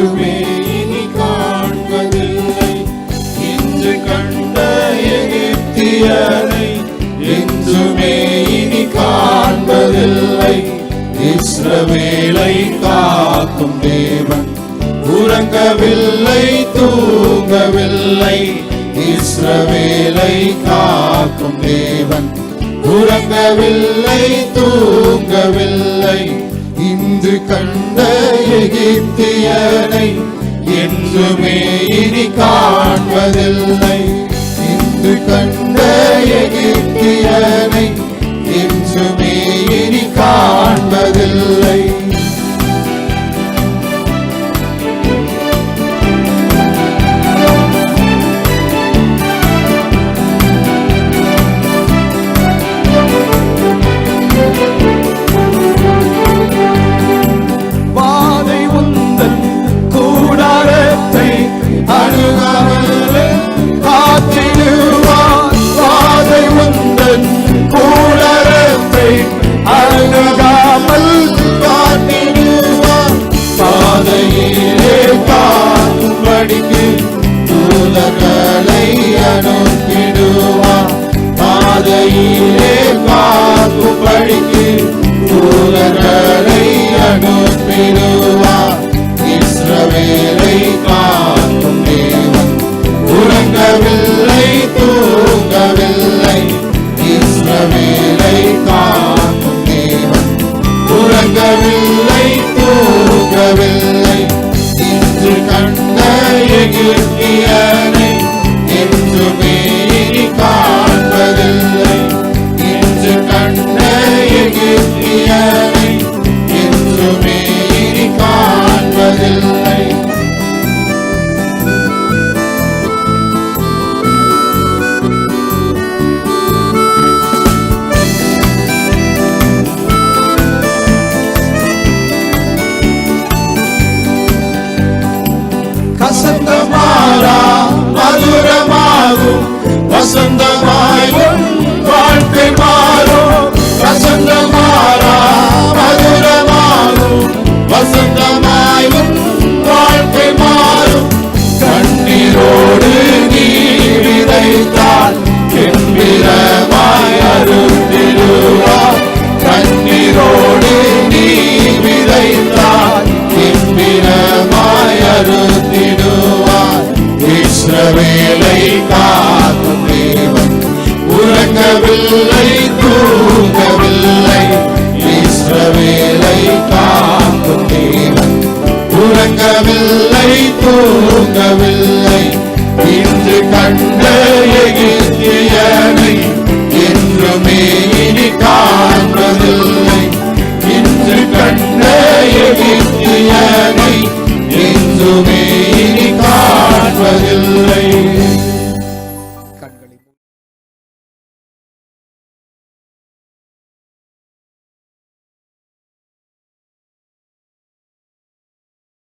ஒன்றுமே இனி காண்பதில்லை. இன்று கண்ட எகிப்தியரை என்றுமே இனி காண்பதில்லை. இஸ்ரவேலை காக்கும் தேவன் உறங்கவில்லை தூங்கவில்லை. இஸ்ரவேலை காக்கும் தேவன் உறங்கவில்லை தூ எகிப்தியனை என்றுமே இனி காண்பதில்லை. இன்று கண்ட எகிப்தியனை அனுப்பிடுவார் இஸ்ரவேலை காக்கும் தேவன் உறங்கவில்லை தூங்கவில்லை இஸ்ரவேலை காக்கும் தேவன் உறங்கவில்லை தூங்கவில்லை தூங்கவில்லை. இன்று கண்ட எகிழ்ச்சியனை என்றுமே இனி காண்பதில்லை. இன்று கண்ட எகிழ்ச்சியனை என்றுமே